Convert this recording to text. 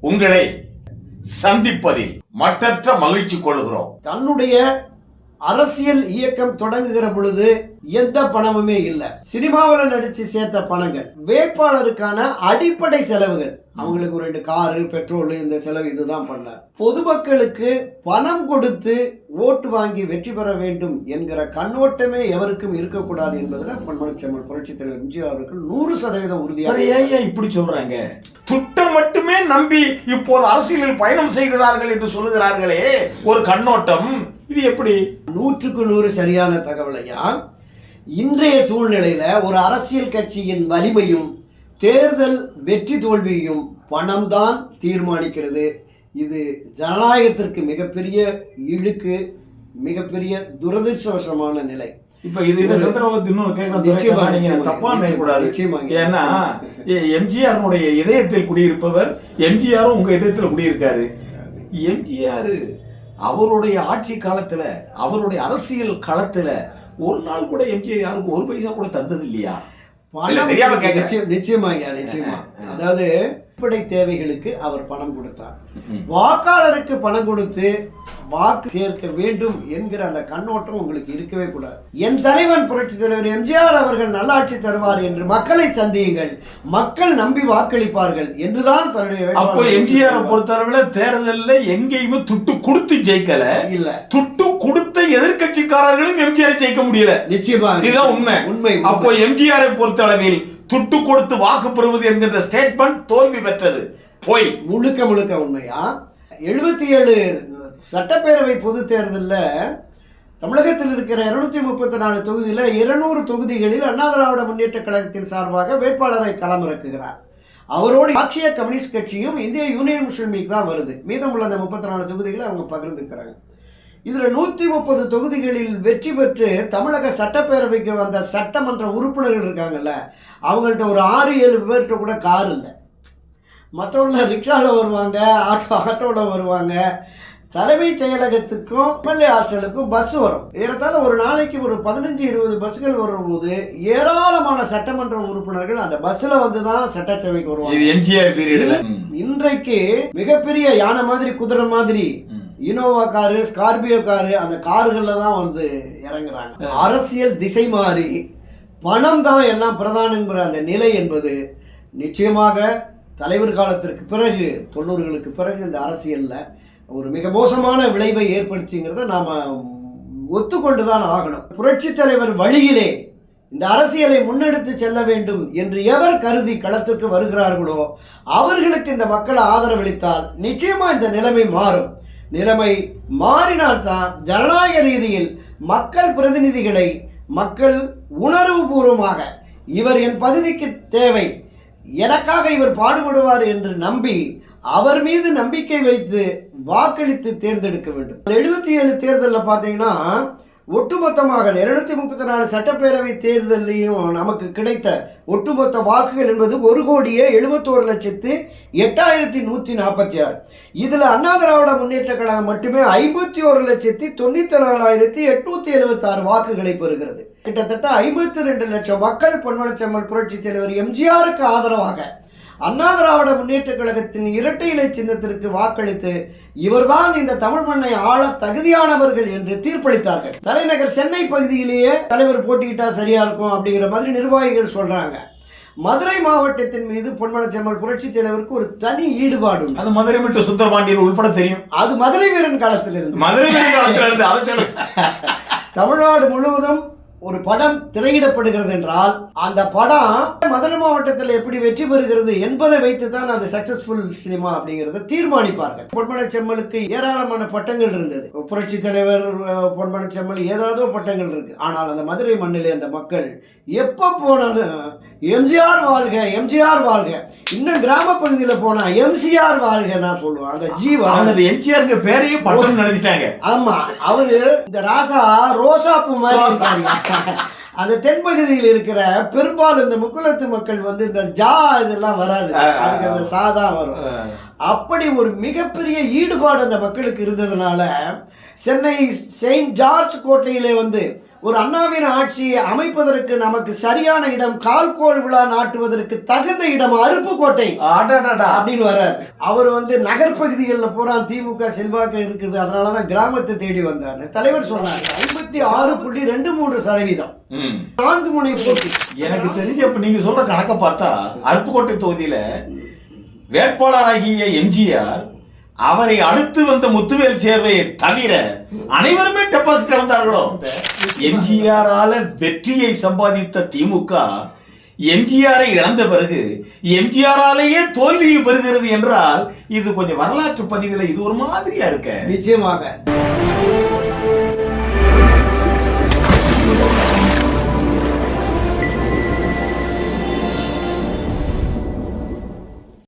உங்களை சந்திப்பதில் மட்டற்ற மகிழ்ச்சி கொள்கிறோம். தன்னுடைய அரசியல் இயக்கம் தொடங்குகிற பொழுது எந்த பணமுமே இல்லை. சினிமாவில் நடிச்சு சேர்த்த பணங்கள் வேட்பாளருக்கான அடிப்படை செலவுகள். அவங்களுக்கு ஒரு ரெண்டு காரு பெட்ரோல் இந்த செலவு இதுதான் பண்ணார். பொதுமக்களுக்கு பணம் கொடுத்து ஓட்டு வாங்கி வெற்றி பெற வேண்டும் என்கிற கண்ணோட்டமே எவருக்கும் இருக்கக்கூடாது என்பதில் பொன்மனச்செம்மல் புரட்சித் தலைவர் எம்ஜிஆர் அவர்கள் நூறு சதவீதம் உறுதியாக ஏன் ஏன் இப்படி சொல்றாங்க? மட்டுமே நம்பி இப்போது அரசியலில் பயணம் செய்கிறார்கள் என்று சொல்லுகிறார்களே. ஒரு கண்ணோட்டம். இது எப்படி? நூற்றுக்கு நூறு சரியான தகவலையா இன்றைய சூழ்நிலையில ஒரு அரசியல் கட்சியின் வலிமையும் தேர்தல் வெற்றி தோல்வியையும் பணம்தான் தீர்மானிக்கிறது. இது ஜனநாயகத்திற்கு மிகப்பெரிய இழுக்கு மிகப்பெரிய துரதிருஷ்டவசமான நிலை. இப்ப இது இந்த சந்திரபாபு இன்னொரு கேட்கலாம் நீங்க தப்பா நிச்சயமாங்க. ஏன்னா எம்ஜிஆருடைய இதயத்தில் குடியிருப்பவர் எம்ஜிஆரும் உங்க இதயத்தில் குடியிருக்காரு. எம்ஜிஆர் அவருடைய ஆட்சி காலத்துல அவருடைய அரசியல் களத்துல ஒரு நாள் கூட எம்ஜிஆர் யாருக்கும் ஒரு பைசா கூட தந்தது இல்லையா? தெரியாம. நிச்சயம் நிச்சயமா நிச்சயமா. அதாவது அடிப்படை தேவைகளுக்கு அவர் பணம் கொடுத்தார். வாக்காளருக்கு பணம் கொடுத்து வாக்கு சேர்க்க வேண்டும் என்கிற அந்த கண்ணோட்டம் உங்களுக்கு இருக்கவே கூடாது. என் தலைவன் புரட்சி தலைவர் எம்ஜிஆர் அவர்கள் நல்லாட்சி தருவார் என்று மக்களை சந்தியுங்கள். மக்கள் நம்பி வாக்களிப்பார்கள் என்றுதான் தன்னுடைய அப்போ எம்ஜிஆரை பொறுத்தளவுல தேர்தல்ல எங்கேயுமே துட்டு கொடுத்து ஜெயிக்கல. இல்ல. துட்டு கொடுத்த எதிர்க்கட்சிக்காரர்களும் எம்ஜிஆர் ஜெயிக்க முடியல. நிச்சயமா இதுதான் உண்மை உண்மை. அப்போ எம்ஜிஆரை பொறுத்தளவில் துட்டு கொடுத்து வாக்கு பெறுவது என்கின்ற ஸ்டேட்மெண்ட் தோல்வி பெற்றது. போய். முழுக்க முழுக்க உண்மையா? எழுபத்தி ஏழு சட்டப்பேரவை பொது தேர்தலில் தமிழகத்தில் இருக்கிற இருநூத்தி முப்பத்தி நாலு தொகுதியில் இருநூறு தொகுதிகளில் அண்ணா திராவிட முன்னேற்ற கழகத்தின் சார்பாக வேட்பாளரை களமிறக்குகிறார். அவரோடு ஆட்சிய கம்யூனிஸ்ட் கட்சியும் இந்திய யூனியன் முஸ்லீம் லீக் தான் வருது. மீதமுள்ள அந்த முப்பத்தி நாலு தொகுதிகளை அவங்க பகிர்ந்துக்கிறாங்க. இதில் நூற்றி முப்பது தொகுதிகளில் வெற்றி பெற்று தமிழக சட்டப்பேரவைக்கு வந்த சட்டமன்ற உறுப்பினர்கள் இருக்காங்கல்ல அவங்கள்ட்ட ஒரு ஆறு ஏழு பேர்கிட்ட கூட கார் இல்லை. மற்றவங்கள ரிக்ஷாவில் வருவாங்க ஆட்டோ ஆட்டோவில் வருவாங்க. தலைமைச் செயலகத்துக்கும் எம்எல்ஏ ஹாஸ்டலுக்கும் பஸ் வரும். ஏறத்தாழ ஒரு நாளைக்கு ஒரு பதினஞ்சு இருபது பஸ்கள் வரும்போது ஏராளமான சட்டமன்ற உறுப்பினர்கள் அந்த பஸ்ஸில் வந்து தான் சட்டசபைக்கு வருவாங்க. இன்றைக்கு மிகப்பெரிய யானை மாதிரி குதிரை மாதிரி இனோவா காரு ஸ்கார்பியோ காரு அந்த கார்களில் தான் வந்து இறங்குறாங்க. அரசியல் திசை மாறி பணம் தான் எல்லாம் பிரதானங்கிற அந்த நிலை என்பது நிச்சயமாக தலைவர் காலத்திற்கு பிறகு தொண்ணூறுகளுக்கு பிறகு இந்த அரசியலில் ஒரு மிக மோசமான விளைவை ஏற்படுத்திங்கிறத நாம் ஒத்துக்கொண்டு தான் ஆகணும். புரட்சி தலைவர் வழியிலே இந்த அரசியலை முன்னெடுத்து செல்ல வேண்டும் என்று எவர் கருதி களத்துக்கு வருகிறார்களோ அவர்களுக்கு இந்த மக்கள் ஆதரவளித்தால் நிச்சயமா இந்த நிலைமை மாறும். நிலைமை மாறினால்தான் ஜனநாயக ரீதியில் மக்கள் பிரதிநிதிகளை மக்கள் உணர்வுபூர்வமாக இவர் என் பகுதிக்கு தேவை எனக்காக இவர் பாடுபடுவார் என்று நம்பி அவர் மீது நம்பிக்கை வைத்து வாக்களித்து தேர்ந்தெடுக்க வேண்டும். எழுபத்தி ஏழு தேர்தலில் பார்த்தீங்கன்னா ஒட்டுமொத்தமாக இருநூத்தி முப்பத்தி நாலு சட்டப்பேரவை தேர்தலையும் நமக்கு கிடைத்த ஒட்டுமொத்த வாக்குகள் என்பது ஒரு கோடியே எழுபத்தோரு லட்சத்து எட்டாயிரத்தி நூற்றி நாற்பத்தி ஆறு. இதில் அண்ணா திராவிட முன்னேற்ற கழகம் மட்டுமே ஐம்பத்தி ஒரு லட்சத்தி தொண்ணூற்றி நாலாயிரத்தி எட்நூற்றி எழுபத்தாறு வாக்குகளை பெறுகிறது. கிட்டத்தட்ட ஐம்பத்தி ரெண்டு லட்சம் மக்கள் பொன்மனச்செம்மல் புரட்சி தலைவர் எம்ஜிஆருக்கு ஆதரவாக அண்ணா திராவிட முன்னேற்ற கழகத்தின் இரட்டை இலை சின்னத்திற்கு வாக்களித்து இவர்தான் இந்த தமிழ் மண்ணை ஆள தகுதியானவர்கள் என்று தீர்ப்பளித்தார்கள். தலைநகர் சென்னை பகுதியிலேயே தலைவர் போட்டியிட்டா சரியா இருக்கும் அப்படிங்கிற மாதிரி நிர்வாகிகள் சொல்றாங்க. மதுரை மாவட்டத்தின் மீது பொன்மனச்செம்மல் புரட்சி தலைவருக்கு ஒரு தனி ஈடுபாடு. அது மதுரை மட்டும் சுந்தரபாண்டியர் உள்பட தெரியும். அது மதுரை வீரன் காலத்தில் இருந்து மதுரை காலத்துல இருந்து அதை சொல்லு தமிழ்நாடு முழுவதும் ஒரு படம் திரையிடப்படுகிறது என்றால் அந்த படம் மதுரை மாவட்டத்தில் எப்படி வெற்றி பெறுகிறது என்பதை வைத்து தான் அந்த சக்சஸ்ஃபுல் சினிமா அப்படிங்கிறத தீர்மானிப்பார்கள். பொன்மன செம்மலுக்கு ஏராளமான பட்டங்கள் இருந்தது. புரட்சி தலைவர் அஹ், பொன்மன செம்மல் ஏதாவது பட்டங்கள் இருக்கு. ஆனால் அந்த மதுரை மண்ணிலே அந்த மக்கள் எப்போ போனாலும் எம்ஜிஆர் வாழ்க எம்ஜிஆர் வாழ்க. இன்னும் கிராம பகுதியில் போனா எம்சிஆர் வாழ்க நான் சொல்லுவேன் அந்த ஜி வாழ்க அவங்க எம்ஜிஆருக்கு பேரையும் பட்டம் நினைச்சிட்டாங்க. ஆமா அவரு இந்த ராசா ரோசாப்பூ மாதிரி இருக்காங்க அந்த தென்பகுதியில் இருக்கிற பெரும்பாலும் இந்த முக்குலத்து மக்கள் வந்து இந்த ஜா இதெல்லாம் வராது. அதுக்கு அந்த சாதா வரும். அப்படி ஒரு மிகப்பெரிய ஈடுபாடு அந்த மக்களுக்கு இருந்ததுனால சென்னை செயின்ட் ஜார்ஜ் கோட்டையிலே வந்து ஒரு அண்ணாவின் ஆட்சியை அமைப்பதற்கு நமக்கு சரியான இடம் கால்கோள் விழா நாட்டுவதற்கு தகுந்த இடம் அருப்புக்கோட்டை அடடடா. அப்படின்னு வர்றார். அவர் வந்து நகர்ப்பகுதிகளில் பூரா திமுக செல்வாக்கு இருக்குது. அதனால தான் கிராமத்தை தேடி வந்தார். தலைவர் சொன்னார் ஐம்பத்தி ஆறு புள்ளி ரெண்டு மூன்று சதவீதம். நான்கு முனை போட்டி. எனக்கு தெரிஞ்ச இப்ப நீங்க சொல்ற கணக்க பார்த்தா அருப்புக்கோட்டை தொகுதியில வேட்பாளராகிய எம்ஜிஆர் அவரை அடுத்து வந்த முத்துவேல் சேர்வையை தவிர அனைவருமே டெபாசிட் இழந்தார்களோ எம்ஜிஆரால வெற்றியை சம்பாதித்த திமுக எம்ஜிஆரை இழந்த பிறகு எம்ஜிஆராலேயே தோல்வியை பெறுகிறது என்றால் இது கொஞ்சம் வரலாற்று பதிவில் இது ஒரு மாதிரியா இருக்க? நிச்சயமாக.